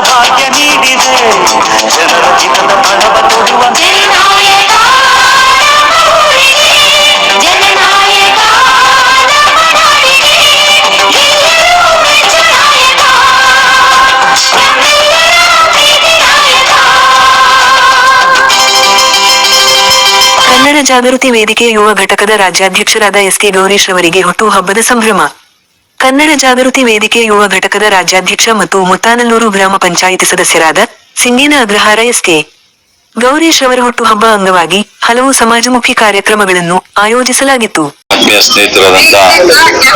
ಭಾಗ್ಯ ನೀಡಿದೆ ಜನರ ಹಿತದ ಬಳವ ತೊಡುವ. ಕನ್ನಡ ಜಾಗೃತಿ ವೇದಿಕೆ ಯುವ ಘಟಕದ ರಾಜ್ಯಾಧ್ಯಕ್ಷರಾದ ಎಸ್ ಕೆ ಗೌರೀಶ್ ಅವರಿಗೆ ಹುಟ್ಟುಹಬ್ಬದ ಸಂಭ್ರಮ ಕನ್ನಡ ಜಾಗೃತಿ ವೇದಿಕೆ ಯುವ ಘಟಕದ ರಾಜ್ಯಾಧ್ಯಕ್ಷ ಮತ್ತು ಮುತ್ತಾನಲ್ಲೂರು ಗ್ರಾಮ ಪಂಚಾಯಿತಿ ಸದಸ್ಯರಾದ ಸಿಂಗಿನ ಅಗ್ರಹಾರ ಎಸ್ ಕೆ. ಗೌರೀಶ್ ಅವರ ಹುಟ್ಟುಹಬ್ಬ ಅಂಗವಾಗಿ ಹಲವು ಸಮಾಜಮುಖಿ ಕಾರ್ಯಕ್ರಮಗಳನ್ನು ಆಯೋಜಿಸಲಾಗಿತ್ತು. ಆತ್ಮೀಯ ಸ್ನೇಹಿತರಾದಂತ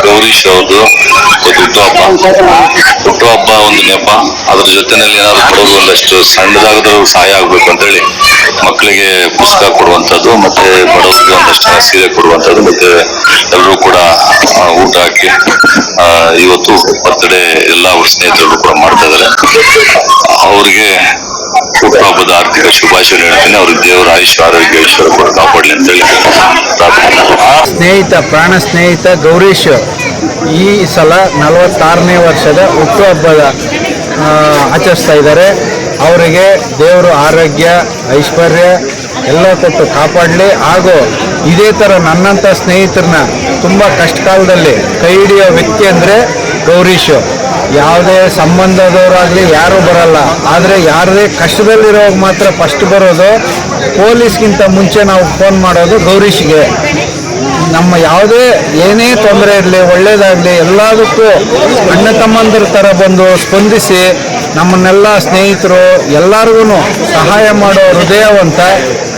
ಗೌರೀಶ್ ಅವ್ರದ್ದು ಹುಟ್ಟುಹಬ್ಬ. ಹುಟ್ಟುಹಬ್ಬ ಒಂದು ನೆಪ. ಅದ್ರ ಜೊತೆನಲ್ಲಿ ಏನಾದ್ರು ಬಡವರು ಒಂದಷ್ಟು ಸಣ್ಣದಾಗದ್ರು ಸಹಾಯ ಆಗ್ಬೇಕು ಅಂತೇಳಿ ಮಕ್ಕಳಿಗೆ ಪುಸ್ತಕ ಕೊಡುವಂಥದ್ದು ಮತ್ತೆ ಬಡವರಿಗೆ ಒಂದಷ್ಟು ಸೀರೆ ಕೊಡುವಂಥದ್ದು ಮತ್ತೆ ಎಲ್ಲರೂ ಕೂಡ ಊಟ ಹಾಕಿ ಇವತ್ತು ಬರ್ತ್ಡೇ ಎಲ್ಲ ಅವ್ರ ಸ್ನೇಹಿತರು ಕೂಡ ಮಾಡ್ತಾ ಇದ್ದಾರೆ. ಅವ್ರಿಗೆ ಹುಟ್ಟುಹಬ್ಬದ ಆರ್ಥಿಕ ದೇವರ ಆಯುಷ್ಯ, ಆರೋಗ್ಯ ಕೂಡ ಕಾಪಾಡಲಿ ಅಂತ ಹೇಳಿ ಸ್ನೇಹಿತ, ಪ್ರಾಣ ಸ್ನೇಹಿತ ಗೌರೀಶ್ ಈ ಸಲ ನಲವತ್ತಾರನೇ ವರ್ಷದ ಹುಟ್ಟುಹಬ್ಬದ ಆಚರಿಸ್ತಾ ಇದ್ದಾರೆ. ಅವರಿಗೆ ದೇವರು ಆರೋಗ್ಯ, ಐಶ್ವರ್ಯ ಎಲ್ಲ ಕೊಟ್ಟು ಕಾಪಾಡಲಿ. ಹಾಗೂ ಇದೇ ಥರ ನನ್ನಂಥ ಸ್ನೇಹಿತರನ್ನ ತುಂಬ ಕಷ್ಟ ಕಾಲದಲ್ಲಿ ಕೈ ಹಿಡಿಯೋ ವ್ಯಕ್ತಿ ಅಂದರೆ ಗೌರೀಶ್ ಯಾವುದೇ ಸಂಬಂಧದವರಾಗಲಿ ಯಾರೂ ಬರಲ್ಲ. ಆದರೆ ಯಾರದೇ ಕಷ್ಟದಲ್ಲಿರೋವಾಗ ಮಾತ್ರ ಫಸ್ಟ್ ಬರೋದು ಪೊಲೀಸ್ಗಿಂತ ಮುಂಚೆ ನಾವು ಫೋನ್ ಮಾಡೋದು ಗೌರೀಶ್ಗೆ. ನಮ್ಮ ಯಾವುದೇ ಏನೇ ತೊಂದರೆ ಇರಲಿ ಒಳ್ಳೇದಾಗಲಿ ಎಲ್ಲದಕ್ಕೂ ಅಣ್ಣ ತಮ್ಮಂದ್ರ ಥರ ಬಂದು ಸ್ಪಂದಿಸಿ ನಮ್ಮನ್ನೆಲ್ಲ ಸ್ನೇಹಿತರು ಎಲ್ಲರಿಗೂ ಸಹಾಯ ಮಾಡೋ ಹೃದಯವಂತ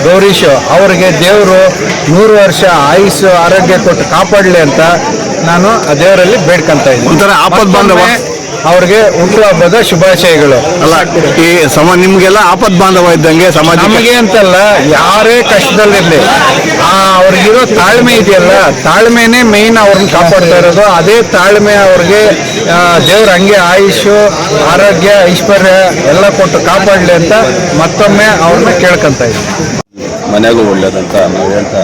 ಗೌರೀಶ್. ಅವರಿಗೆ ದೇವರು ನೂರು ವರ್ಷ ಆಯುಸ್ಸು ಆರೋಗ್ಯ ಕೊಟ್ಟು ಕಾಪಾಡಲಿ ಅಂತ ನಾನು ಆ ದೇವರಲ್ಲಿ ಬೇಡ್ಕೊಂತ ಇದ್ದೀನಿ. ಒಂಥರ ಆಪತ್ ಬಾಂಧವ. ಮತ್ತೊಮ್ಮೆ ಹುಟ್ಟು ಹಬ್ಬದ ಶುಭಾಶಯಗಳು. ಅಲ್ಲ ಈ ಸಮ ನಿಮ್ಗೆಲ್ಲ ಆಪತ್ ಬಾಂಧವ ಇದ್ದಂಗೆ ಸಮಾಜ ನಮಗೆ ಅಂತಲ್ಲ ಯಾರೇ ಕಷ್ಟದಲ್ಲಿರಲಿ ಆ ಅವ್ರಿಗಿರೋ ತಾಳ್ಮೆ ಇದೆಯಲ್ಲ ತಾಳ್ಮೆನೇ ಮೇನ್ ಅವ್ರನ್ನ ಕಾಪಾಡ್ತಾ ಇರೋದು. ಅದೇ ತಾಳ್ಮೆ ಅವ್ರಿಗೆ ದೇವ್ರ ಹಂಗೆ ಆಯುಷು ಆರೋಗ್ಯ ಐಶ್ವರ್ಯ ಎಲ್ಲ ಕೊಟ್ಟು ಕಾಪಾಡಲಿ ಅಂತ ಮತ್ತೊಮ್ಮೆ ಅವ್ರನ್ನ ಕೇಳ್ಕೊಂತ ಇದ್ದೀನಿ. ಮನೆಗೂ ಒಳ್ಳೇದಂತ ನಾವು ಹೇಳ್ತಾ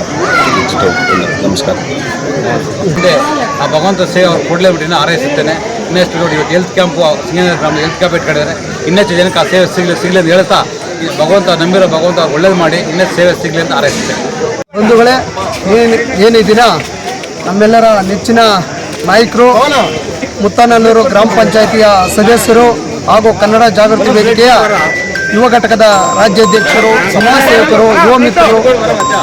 ನಮಸ್ಕಾರ. ಆ ಭಗವಂತ ಸೇವೆ ಅವ್ರು ಕೊಡ್ಲೇ ಬಿಟ್ಟಿನ ಹಾರೈಸುತ್ತೇನೆ. ಇನ್ನೆಷ್ಟು ನೋಡಿ ಇವತ್ತು ಹೆಲ್ತ್ ಕ್ಯಾಂಪು ಸಿಂಗೇಶ್ವರ ಗ್ರಾಮ ಹೆಲ್ತ್ ಕ್ಯಾಂಪ್ ಇಟ್ಕೊಂಡಿದ್ದಾರೆ. ಇನ್ನಷ್ಟು ಜನಕ್ಕೆ ಆ ಸೇವೆ ಸಿಗಲಿ ಸಿಗಲಿ ಅಂತ ಹೇಳ್ತಾ ಭಗವಂತ, ನಂಬಿರೋ ಭಗವಂತ ಒಳ್ಳೇದು ಮಾಡಿ, ಇನ್ನಷ್ಟು ಸೇವೆ ಸಿಗಲಿ ಅಂತ ಹಾರೈಸುತ್ತೇನೆ ಬಂಧುಗಳೇ, ಏನು ಏನು ಈ ದಿನ ನಮ್ಮೆಲ್ಲರ ನೆಚ್ಚಿನ ನಾಯಕರು ಮುತ್ತನಲ್ಲೂರು ಗ್ರಾಮ ಪಂಚಾಯಿತಿಯ ಸದಸ್ಯರು ಹಾಗೂ ಕನ್ನಡ ಜಾಗೃತಿ ವೇದಿಕೆಯ ಯುವ ಘಟಕದ ರಾಜ್ಯಾಧ್ಯಕ್ಷರು, ಸಮಾಜ ಸೇವಕರು, ಯುವ ಮಿತ್ರರು,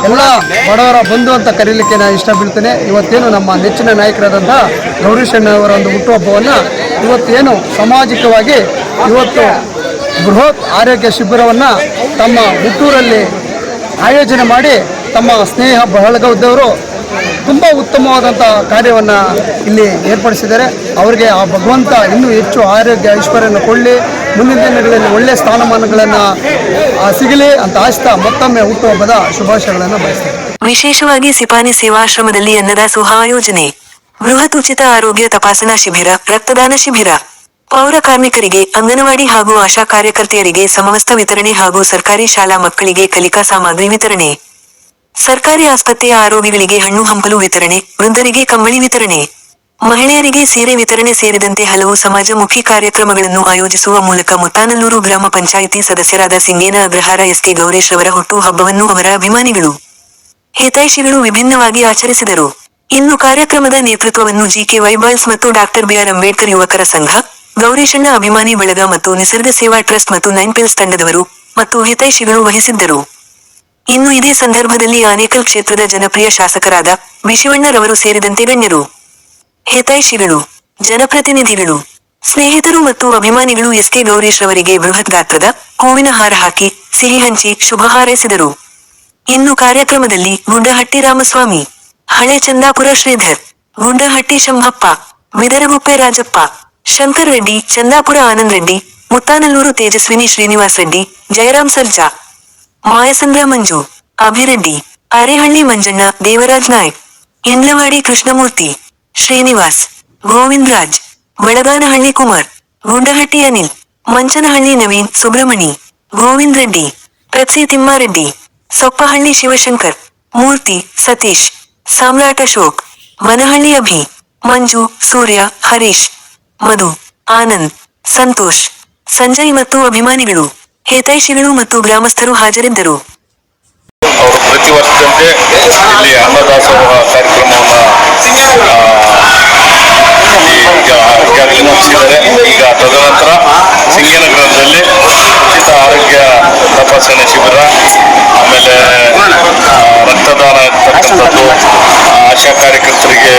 ಎಲ್ಲ ಬಡವರ ಬಂಧು ಅಂತ ಕರೀಲಿಕ್ಕೆ ನಾನು ಇಷ್ಟ ಬೀಳ್ತೇನೆ ಇವತ್ತೇನು ನಮ್ಮ ನೆಚ್ಚಿನ ನಾಯಕರಾದಂಥ ಗೌರೀಶಣ್ಣವರ ಒಂದು ಹುಟ್ಟುಹಬ್ಬವನ್ನು ಇವತ್ತೇನು ಸಾಮಾಜಿಕವಾಗಿ ಇವತ್ತು ಬೃಹತ್ ಆರೋಗ್ಯ ಶಿಬಿರವನ್ನು ತಮ್ಮ ಹುಟ್ಟೂರಲ್ಲಿ ಆಯೋಜನೆ ಮಾಡಿ ತಮ್ಮ ಸ್ನೇಹ ಬಳಗದವರು ತುಂಬ ಉತ್ತಮವಾದಂಥ ಕಾರ್ಯವನ್ನು ಇಲ್ಲಿ ಏರ್ಪಡಿಸಿದ್ದಾರೆ. ಅವರಿಗೆ ಆ ಭಗವಂತ ಇನ್ನೂ ಹೆಚ್ಚು ಆರೋಗ್ಯ ಐಶ್ವರ್ಯನ ಕೊಡಲಿ. ಮುಂದಿನ ದಿನಗಳಲ್ಲಿ ಒಳ್ಳೆಯ ಸ್ಥಾನಮಾನಗಳನ್ನು ಸಿಗಲಿ ಅಂತ ಆಶಿತಾ ಮತ್ತೊಮ್ಮೆ ಹುಟ್ಟುಹಬ್ಬದ ಶುಭಾಶಯಗಳನ್ನು ಬಯಸ್ತೇನೆ. ವಿಶೇಷವಾಗಿ ಸಿಪಾನಿ ಸೇವಾಶ್ರಮದಲ್ಲಿ ಅನ್ನದಾಸೋಹ ಆಯೋಜನೆ ಬೃಹತ್ ಉಚಿತ ಆರೋಗ್ಯ ತಪಾಸಣಾ ಶಿಬಿರ, ರಕ್ತದಾನ ಶಿಬಿರ. ಪೌರ ಕಾರ್ಮಿಕರಿಗೆ, ಅಂಗನವಾಡಿ ಹಾಗೂ ಆಶಾ ಕಾರ್ಯಕರ್ತೆಯರಿಗೆ ಸಮವಸ್ತ್ರ ವಿತರಣೆ ಹಾಗೂ ಸರ್ಕಾರಿ ಶಾಲಾ ಮಕ್ಕಳಿಗೆ ಕಲಿಕಾ ಸಾಮಗ್ರಿ ವಿತರಣೆ. ಸರ್ಕಾರಿ ಆಸ್ಪತ್ರೆಯ ಆರೋಗ್ಯಗಳಿಗೆ ಹಣ್ಣು ಹಂಪಲು ವಿತರಣೆ ವೃದ್ಧರಿಗೆ ಕಂಬಳಿ ವಿತರಣೆ. ಮಹಿಳೆಯರಿಗೆ ಸೀರೆ ವಿತರಣೆ ಸೇರಿದಂತೆ ಹಲವು ಸಮಾಜಮುಖಿ ಕಾರ್ಯಕ್ರಮಗಳನ್ನು ಆಯೋಜಿಸುವ ಮೂಲಕ ಮುತ್ತಾನಲ್ಲೂರು ಗ್ರಾಮ ಪಂಚಾಯಿತಿ ಸದಸ್ಯರಾದ ಸಿಂಗೇನ ಅಗ್ರಹಾರ ಎಸ್ ಕೆ ಗೌರೇಶ್ ಅವರ ಹುಟ್ಟು ಹಬ್ಬವನ್ನು ಅವರ ಅಭಿಮಾನಿಗಳು, ಹಿತೈಷಿಗಳು ವಿಭಿನ್ನವಾಗಿ ಆಚರಿಸಿದರು. ಇನ್ನು ಕಾರ್ಯಕ್ರಮದ ನೇತೃತ್ವವನ್ನು ಜಿಕೆ ವೈಬಾಲ್ಸ್ ಮತ್ತು ಡಾಕ್ಟರ್ ಬಿಆರ್ ಅಂಬೇಡ್ಕರ್ ಯುವಕರ ಸಂಘ, ಗೌರೇಶಣ್ಣ ಅಭಿಮಾನಿ ಬಳಗ ಮತ್ತು ನಿಸರ್ಗ ಸೇವಾ ಟ್ರಸ್ಟ್ ಮತ್ತು ನೈನ್ ಪಿಲ್ಸ್ ತಂಡದವರು ಮತ್ತು ಹಿತೈಷಿಗಳು ವಹಿಸಿದ್ದರು. ಇನ್ನು ಇದೇ ಸಂದರ್ಭದಲ್ಲಿ ಆನೇಕಲ್ ಕ್ಷೇತ್ರದ ಜನಪ್ರಿಯ ಶಾಸಕರಾದ ವಿಶಿವಣ್ಣರವರು ಸೇರಿದಂತೆ ಗಣ್ಯರು. ಹಿತೈಷಿಗಳು, ಜನಪ್ರತಿನಿಧಿಗಳು, ಸ್ನೇಹಿತರು ಮತ್ತು ಅಭಿಮಾನಿಗಳು ಎಸ್ ಕೆ ಗೌರೀಶ್ ಅವರಿಗೆ ಬೃಹತ್ ಗಾತ್ರದ ಹೂವಿನ ಹಾರ ಹಾಕಿ ಸಿಹಿ ಹಂಚಿ ಶುಭ ಹಾರೈಸಿದರು. ಇನ್ನು ಕಾರ್ಯಕ್ರಮದಲ್ಲಿ ಗುಂಡಹಟ್ಟಿ ರಾಮಸ್ವಾಮಿ, ಹಳೆ ಚಂದಾಪುರ ಶ್ರೀಧರ್, ಗುಂಡಹಟ್ಟಿ ಶಂಭಪ್ಪ, ಬಿದರಗುಪ್ಪೆ ರಾಜಪ್ಪ, ಶಂಕರ್ ರೆಡ್ಡಿ, ಚಂದಾಪುರ ಆನಂದ್ ರೆಡ್ಡಿ, ಮುತ್ತಾನಲ್ಲೂರು ತೇಜಸ್ವಿನಿ ಶ್ರೀನಿವಾಸ್ ರೆಡ್ಡಿ ಜಯರಾಮ್ ಸರ್ಜಾ, ಮಾಯಸಂದ್ರ ಮಂಜು, ಅಭಿರೆಡ್ಡಿ, ಅರೆಹಳ್ಳಿ ಮಂಜಣ್ಣ, ದೇವರಾಜ್ ನಾಯ್ಕ್ ಇಂದ್ಲವಾಡಿ ಕೃಷ್ಣಮೂರ್ತಿ ಶ್ರೀನಿವಾಸ್ ಗೋವಿಂದ್ ರಾಜ್ ಬೆಳಗಾನಹಳ್ಳಿ ಕುಮಾರ್ ಗುಂಡಹಟ್ಟಿ ಅನಿಲ್, ಮಂಚನಹಳ್ಳಿ ನವೀನ್ ಸುಬ್ರಹ್ಮಣಿ, ಗೋವಿಂದ್ ರೆಡ್ಡಿ ಪ್ರತಿ ತಿಮ್ಮಾರೆಡ್ಡಿ, ಸೊಪ್ಪಹಳ್ಳಿ ಶಿವಶಂಕರ್, ಮೂರ್ತಿ ಸತೀಶ್, ಸಾಮ್ರಾಟ್ ಅಶೋಕ್ ಮನಹಳ್ಳಿ ಅಭಿ, ಮಂಜು, ಸೂರ್ಯ, ಹರೀಶ್, ಮಧು, ಆನಂದ್, ಸಂತೋಷ್, ಸಂಜಯ್ ಮತ್ತು ಅಭಿಮಾನಿಗಳು, ಹಿತೈಷಿಗಳು ಮತ್ತು ಗ್ರಾಮಸ್ಥರು ಹಾಜರಿದ್ದರು. ಪ್ರತಿ ವರ್ಷದಂತೆ ಇಲ್ಲಿ ಅನ್ನದಾಸೋಹ ಕಾರ್ಯಕ್ರಮವನ್ನ ಮುಗಿಸಿದ್ದಾರೆ ಈಗ ತದನಂತರ ಸಿಂಗನಗರದಲ್ಲಿ ಉಚಿತ ಆರೋಗ್ಯ ತಪಾಸಣೆ ಶಿಬಿರ, ಆಮೇಲೆ ರಕ್ತದಾನ ಇರ್ತಕ್ಕಂಥದ್ದು ಆಶಾ ಕಾರ್ಯಕರ್ತರಿಗೆ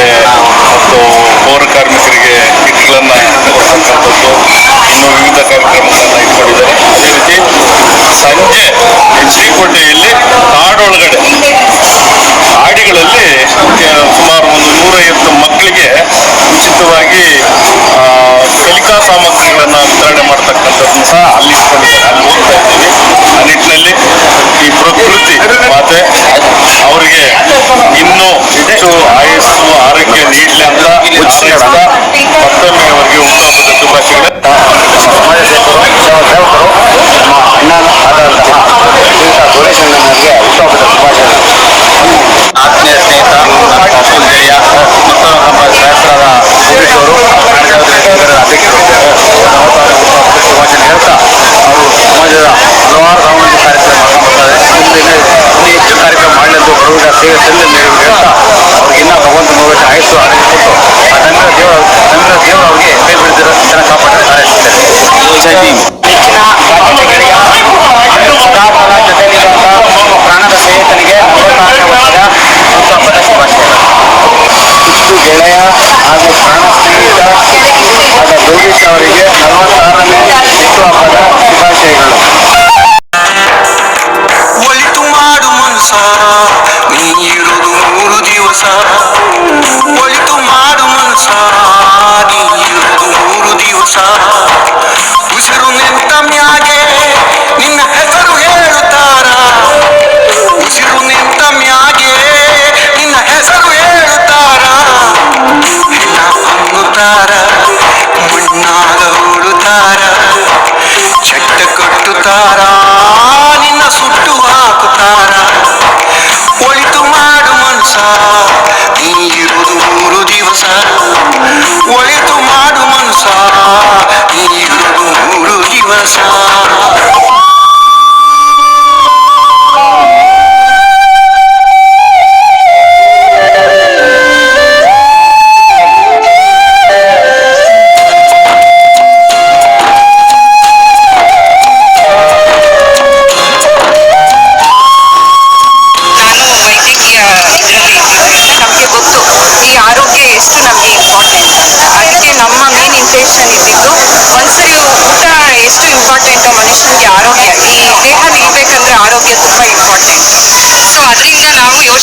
ಮತ್ತು ಪೌರ ಕಾರ್ಮಿಕರಿಗೆ ಕಿಟ್ಗಳನ್ನು ಕೊಡ್ತಕ್ಕಂಥದ್ದು ಇನ್ನು ವಿವಿಧ ಕಾರ್ಯಕ್ರಮಗಳನ್ನ ಇಟ್ಕೊಂಡಿದ್ದಾರೆ ಅದೇ ರೀತಿ ಸಂಜೆ ಎಚ್ ಡಿ ಕೋಟೆಯಲ್ಲಿ ಕಾಡೊಳಗಡೆ ಹಾಡಿಗಳಲ್ಲಿ ಕೆ- ಸುಮಾರು ಒಂದು ನೂರೈವತ್ತು ಮಕ್ಕಳಿಗೆ ಉಚಿತವಾಗಿ ಆ, ಕಲಿಕಾ ಸಾಮಗ್ರಿಗಳನ್ನ ವಿತರಣೆ ಮಾಡ್ತಕ್ಕಂಥದ್ದನ್ನು ಸಹ ಅಲ್ಲಿ ಇಟ್ಕೊಂಡಿದ್ದಾರೆ ಅಲ್ಲಿ ಹೋಗ್ತಾ ಇದ್ದೀವಿ ಆ ನಿಟ್ಟಿನಲ್ಲಿ ಈ ಪ್ರಕೃತಿ ಮಾತೆ ಅವರಿಗೆ ಇನ್ನೂ ಹೆಚ್ಚು ಆಯಸ್ಸು ಆರೋಗ್ಯ ನೀಡಲಿ ಅಂತ ಹಾರೈಸ್ತಾ ಮತ್ತೊಮ್ಮೆ ಅವರಿಗೆ ಹುಟ್ಟುಹಬ್ಬದ ಶುಭಾಶಯಗಳು ಸಮಾಜ ಸೇವಕರು ಸೇವಕರು ನಮ್ಮ ಅಣ್ಣ ಆದಂತಹ ಶ್ರೀಯುತ ಗೌರೀಶಣ್ಣನವರಿಗೆ ಹುಟ್ಟುಹಬ್ಬದ ಶುಭಾಶಯಗಳು ಆತ್ಮೀಯ ಸ್ನೇಹಿತ ನನ್ನ ಅಬ್ದುಲ್ ಜಯ್ಯ ಮತ್ತು ನಮ್ಮ ಶಾಸ್ತ್ರದ ಪೊಲೀಸ್ ಅವರು ಕನ್ನಡ ಅಧ್ಯಕ್ಷರು ನವತಾರ ಹುಟ್ಟುಹಬ್ಬದ ಶುಭಾಶಯ ಹೇಳ್ತಾ ಅವರು ಸಮಾಜದ ಹಲವಾರು ಸಾಮಾಜಿಕ ಕಾರ್ಯಕ್ರಮ ಮಾಡ್ತಾರೆ ಮುಂದಿನ ಇನ್ನೂ ಹೆಚ್ಚು ಕಾರ್ಯಕ್ರಮ ಮಾಡಲೆಂದು ಬರುವುದ ಸೇವೆ ಸಲ್ಲಿಸಲಿ ಎಂದು ಹೇಳ್ತಾ ಅವ್ರಿಗೆ ಇನ್ನೂ ಭಗವಂತ ನೋಡಿದ ಆಯಸ್ಸು ಆರೋಗ್ಯ ಕೊಟ್ಟು ಆ ತಂಗಿನ ದೇವ ತಂಗಿನ ದೇವರು ಅವರಿಗೆ ಕೈ ಬಿಡಿದಿರೋ ಚೆನ್ನಾಗಿ ಕಾಪಾಡಲು ಹಾರೈಸುತ್ತೇನೆ ಜೈ ಭೀಮ್ ನೆಚ್ಚಿನ ಬಾಧ್ಯತೆಗಳಿಗೆ ಸದಾಕಾಲ ಜೊತೆಲಿರುವಂತಹ ಪ್ರಾಣದ ಸ್ನೇಹಿತನಿಗೆ ನಲವತ್ತಾರನೇ ವರ್ಷದ ಹುಟ್ಟುಹಬ್ಬದ ಶುಭಾಶಯಗಳು ಇಷ್ಟು ಗೆಳೆಯ ಹಾಗೂ ಪ್ರಾಣ ಸ್ನೇಹಿತ ಆದ ಗೌರೀಶ್ ಅವರಿಗೆ ನಲವತ್ತಾರನೇ ಹುಟ್ಟುಹಬ್ಬದ ಶುಭಾಶಯಗಳು. ಒಳಿತು ಮಾಡು ಮನಸ ನೀ ಇರುವುದು ಮೂರು ದಿವಸ. ಒಳಿತು ಮಾಡು ಮನಸ ನೀ ಇರುವುದು ಮೂರು ದಿವಸ. ಉಸಿರು ನಿಂತ ಮ್ಯಾಗೆ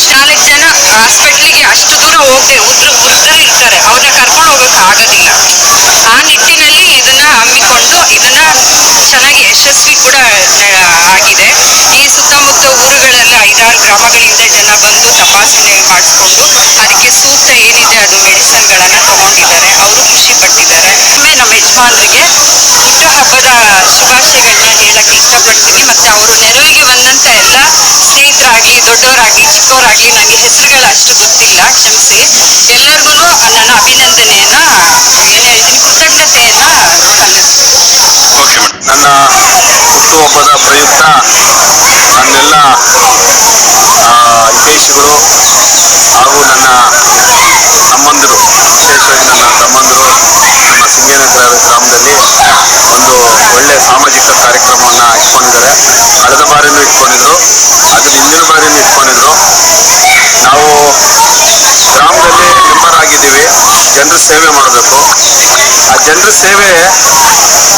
ನಾಲ್ಕು ಜನ ಹಾಸ್ಪಿಟ್ಲಿಗೆ ಅಷ್ಟು ದೂರ ಹೋಗದೆ ಉದ್ರ ವೃದ್ಧರು ಇರ್ತಾರೆ ಅವ್ರನ್ನ ಕರ್ಕೊಂಡು ಹೋಗಕ್ಕೆ ಆಗೋದಿಲ್ಲ. ಆ ನಿಟ್ಟಿನಲ್ಲಿ ಇದನ್ನ ಹಮ್ಮಿಕೊಂಡು ಇದನ್ನ ಚೆನ್ನಾಗಿ ಯಶಸ್ವಿ ಕೂಡ ಆಗಿದೆ. ಈ ಸುತ್ತಮುತ್ತ ಊರುಗಳೆಲ್ಲ ಐದಾರು ಗ್ರಾಮಗಳಿಂದ ಜನ ಬಂದು ತಪಾಸಣೆ ಮಾಡಿಸ್ಕೊಂಡು ಅದಕ್ಕೆ ಸೂಕ್ತ ಏನಿದೆ ಅದು ಮೆಡಿಸಿನ್ಗಳನ್ನ ತಗೊಂಡಿದ್ದಾರೆ. ಅವರು ಖುಷಿ ಪಟ್ಟಿದ್ದಾರೆ. ನಮ್ಮ ಯಜಮಾನ್ರಿಗೆ ಹುಟ್ಟುಹಬ್ಬದ ಶುಭಾಶಯಗಳನ್ನ ಹೇಳಕ್ಕೆ ಇಷ್ಟಪಡ್ತೀನಿ. ಮತ್ತೆ ಅವರು ನೆರವಿಗೆ ಬಂದಂತ ಎಲ್ಲ ಸ್ನೇಹಿತರಾಗ್ಲಿ ದೊಡ್ಡವರಾಗ್ಲಿ ಚಿಕ್ಕವರಾಗ್ಲಿ ನನಗೆ ಹೆಸರುಗಳು ಅಷ್ಟು ಗೊತ್ತಿಲ್ಲ ಕ್ಷಮಿಸಿ. ಎಲ್ಲರಿಗೂ ನನ್ನ ಅಭಿನಂದನೆಯನ್ನ ಇದನ್ನ ಕೃತಜ್ಞತೆಯನ್ನ ಸಲ್ಲಿಸ್ತೀನಿ ನನ್ನ ಹುಟ್ಟುಹಬ್ಬದ ಪ್ರಯುಕ್ತ ನನ್ನೆಲ್ಲ ಹಿತೈಷಿಗಳು ಹಾಗೂ ನನ್ನ ತಮ್ಮಂದಿರು, ವಿಶೇಷವಾಗಿ ನನ್ನ ತಮ್ಮಂದಿರು ನಮ್ಮ ಸಿಂಗೇನಗರ ಗ್ರಾಮದಲ್ಲಿ, ಒಂದು ಒಳ್ಳೆ ಸಾಮಾಜಿಕ ಕಾರ್ಯಕ್ರಮವನ್ನು ಇಟ್ಕೊಂಡಿದ್ದಾರೆ. ಕಳೆದ ಬಾರಿನೂ ಇಟ್ಕೊಂಡಿದ್ರು ಅದ್ರ ಹಿಂದಿನ ಬಾರಿನೂ ಇಟ್ಕೊಂಡಿದ್ರು ನಾವು ಗ್ರಾಮದಲ್ಲಿ ಮೆಂಬರ್ ಆಗಿದ್ದೀವಿ ಜನರ ಸೇವೆ ಮಾಡಬೇಕು. ಆ ಜನರ ಸೇವೆ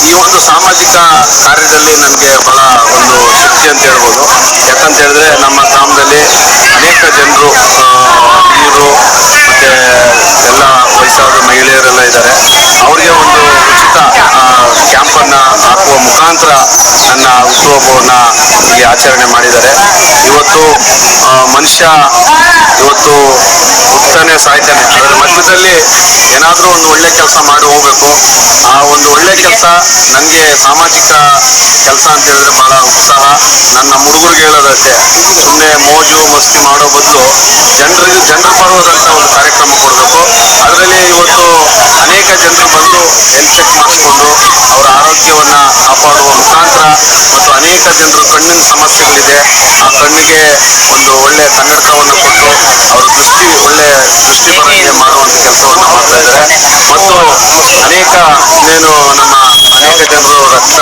ಈ ಒಂದು ಸಾಮಾಜಿಕ ಕಾರ್ಯದಲ್ಲಿ ನನಗೆ ಬಹಳ ಒಂದು ಶಕ್ತಿ ಅಂತ ಹೇಳ್ಬೋದು. ಯಾಕಂತ ಹೇಳಿದ್ರೆ ನಮ್ಮ ಗ್ರಾಮದಲ್ಲಿ ಅನೇಕ ಜನರು ಹಿರಿಯರು ಮತ್ತೆ ಎಲ್ಲ ವಯಸ್ಸಾದ ಮಹಿಳೆಯರೆಲ್ಲ ಇದ್ದಾರೆ ಅವರಿಗೆ ಒಂದು ಉಚಿತ ಕ್ಯಾಂಪನ್ನ ಹಾಕುವ ಮುಖಾಂತರ ನನ್ನ ಹುಟ್ಟುಹಬ್ಬವನ್ನ ಇಲ್ಲಿ ಆಚರಣೆ ಮಾಡಿದ್ದಾರೆ. ಇವತ್ತು ಮನುಷ್ಯ ಇವತ್ತು ಹುಟ್ತಾನೆ ಸಾಯ್ತಾನೆ. ಅದರ ಮಧ್ಯದಲ್ಲಿ ಏನಾದರೂ ಒಂದು ಒಳ್ಳೆ ಕೆಲಸ ಮಾಡಿ ಹೋಗ್ಬೇಕು. ಆ ಒಂದು ಒಳ್ಳೆ ಕೆಲಸ ನನಗೆ ಸಾಮಾಜಿಕ ಕೆಲಸ ಅಂತ ಹೇಳಿದ್ರೆ ಬಹಳ ಉತ್ಸಾಹ. ನನ್ನ ನಮ್ಮ ಹುಡುಗರಿಗೆ ಹೇಳೋದಷ್ಟೇ ಸುಮ್ಮನೆ ಮೋಜು ಮಸ್ತಿ ಮಾಡೋ ಬದಲು ಜನರಿಗೆ ಜನರ ಪರವಾದಂತ ಒಂದು ಕಾರ್ಯಕ್ರಮ ಕೊಡಬೇಕು. ಅದರಲ್ಲಿ ಇವತ್ತು ಅನೇಕ ಜನರು ಬಂದು ಹೆಲ್ತ್ ಚೆಕ್ ಮಾಡಿಸ್ಕೊಂಡು ಕಣ್ಣಿನ ಸಮಸ್ಯೆಗಳಿದೆ ಆ ಕಣ್ಣಿಗೆ ಒಂದು ಒಳ್ಳೆ ಕನ್ನಡಕವನ್ನು ಕೊಟ್ಟು ಅವ್ರ ದೃಷ್ಟಿ, ಒಳ್ಳೆ ದೃಷ್ಟಿ ಬರಂಗೆ ಮಾಡುವಂತ ಕೆಲಸವನ್ನು ಮಾಡ್ತಾ ಇದ್ದಾರೆ. ಮತ್ತು ಅನೇಕ ಇನ್ನೇನು ನಮ್ಮ ಅನೇಕ ಜನರು ರಕ್ತ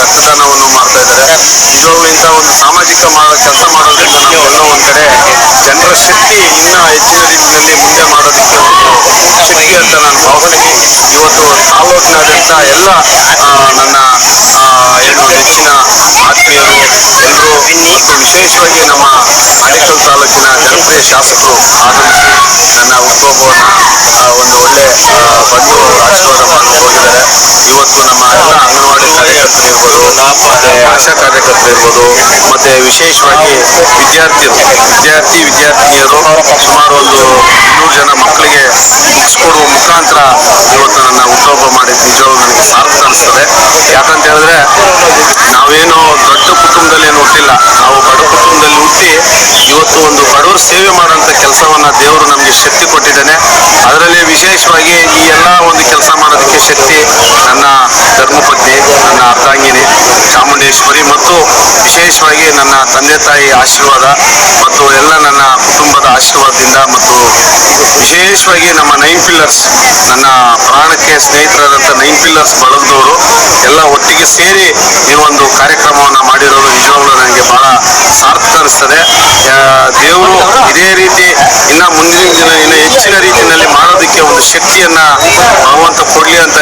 ರಕ್ತದಾನವನ್ನು ಮಾಡ್ತಾ ಇದ್ದಾರೆ. ಇದು ಇಂತಹ ಒಂದು ಸಾಮಾಜಿಕ ಕೆಲಸ ಮಾಡೋದ್ರಿಂದ ನಮಗೆಲ್ಲ ಒಂದ್ ಕಡೆ ಜನರ ಶಕ್ತಿ ಇನ್ನೂ ಹೆಚ್ಚಿನ ರೀತಿಯಲ್ಲಿ ಮುಂದೆ ಮಾಡೋದಕ್ಕೆ ಒಂದು ಶಕ್ತಿ ಅಂತ ನಾನು ಭಾವಿಸ್ತೀನಿ. ಇವತ್ತು ತಾಲೂಕಿನಾದ್ಯಂತ ಎಲ್ಲ ನನ್ನ ಏನು ನೆಚ್ಚಿನ ಆತ್ಮೀಯರು ಎಲ್ಲರೂ ಮತ್ತು ವಿಶೇಷವಾಗಿ ನಮ್ಮ ಆನೇಕಲ್ ತಾಲೂಕಿನ ಜನಪ್ರಿಯ ಶಾಸಕರು ಆಗಮಿಸಿ ನನ್ನ ಹುಟ್ಟುಹಬ್ಬವನ್ನು ಒಂದು ಒಳ್ಳೆ ಆ, ಬಂದು ಆಶೀರ್ವಾದ ಮಾಡ್ಕೊಂಡು ಹೋಗಿದ್ದಾರೆ ಇವತ್ತು ನಮ್ಮ ಎಲ್ಲ ಅಂಗನವಾಡಿ ಕಾರ್ಯಕರ್ತರು ಇರ್ಬೋದು ಮತ್ತೆ ಆಶಾ ಕಾರ್ಯಕರ್ತರು ಇರ್ಬೋದು ಮತ್ತೆ ವಿಶೇಷವಾಗಿ ವಿದ್ಯಾರ್ಥಿಗಳು ವಿದ್ಯಾರ್ಥಿ ವಿದ್ಯಾರ್ಥಿನಿಯರು ಸುಮಾರು ಒಂದು ಇನ್ನೂರು ಜನ ಮಕ್ಕಳಿಗೆ ಕೊಡುವ ಮುಖಾಂತರ ಇವತ್ತು ನನ್ನ ಹುಟ್ಟುಹಬ್ಬ ಮಾಡಿದ ನಿಜವಾಗ್ಲೂ ನನಗೆ ಸಾರ್ಥಕ ಅನಿಸ್ತದೆ. ಯಾಕಂತ ಹೇಳಿದ್ರೆ ನಾವೇನು ದೊಡ್ಡ ಕುಟುಂಬದಲ್ಲಿ ಏನು ಹುಟ್ಟಿಲ್ಲ ನಾವು ಬಡ ಕುಟುಂಬದಲ್ಲಿ ಇವತ್ತು ಒಂದು ಬಡವರ ಸೇವೆ ಮಾಡುವಂತ ಕೆಲಸವನ್ನ ದೇವರು ನಮಗೆ ಶಕ್ತಿ ಕೊಟ್ಟಿದ್ದಾನೆ. ಅದರಲ್ಲಿ ವಿಶೇಷವಾಗಿ ಈ ಎಲ್ಲ ಒಂದು ಕೆಲಸ ಮಾಡೋದಕ್ಕೆ ಶಕ್ತಿ ನನ್ನ ಧರ್ಮಪತ್ನಿ, ನನ್ನ ಅರ್ಧಾಂಗಿನಿ ಚಾಮುಂಡೇಶ್ವರಿ ಮತ್ತು ವಿಶೇಷವಾಗಿ ನನ್ನ ತಂದೆ ತಾಯಿ ಆಶೀರ್ವಾದ ಮತ್ತು ಎಲ್ಲ ನನ್ನ ಕುಟುಂಬದ ಆಶೀರ್ವಾದದಿಂದ ಮತ್ತು ವಿಶೇಷವಾಗಿ ನಮ್ಮ ನೈನ್ ಪಿಲ್ಲರ್ಸ್ ನನ್ನ ಪ್ರಾಣಕ್ಕೆ ಸ್ನೇಹಿತರಾದಂಥ ನೈನ್ ಪಿಲ್ಲರ್ಸ್ ಬಳಗದವರು ಎಲ್ಲ ಒಟ್ಟಿಗೆ ಸೇರಿ ಈ ಒಂದು ಕಾರ್ಯಕ್ರಮವನ್ನು ಮಾಡಿರೋದು ನಿಜವಾಗ್ಲೂ ನನಗೆ ಬಹಳ ಸಾರ್ಥಕ ಅನಿಸ್ತದೆ. ದೇವರು ಇದೇ ರೀತಿ ಇನ್ನ ಮುಂದಿನ ದಿನ ಇನ್ನು ಹೆಚ್ಚಿನ ರೀತಿಯಲ್ಲಿ ಮಾಡೋದಕ್ಕೆ ಒಂದು ಶಕ್ತಿಯನ್ನ ಭಗವಂತ ಕೊಡಲಿ ಅಂತ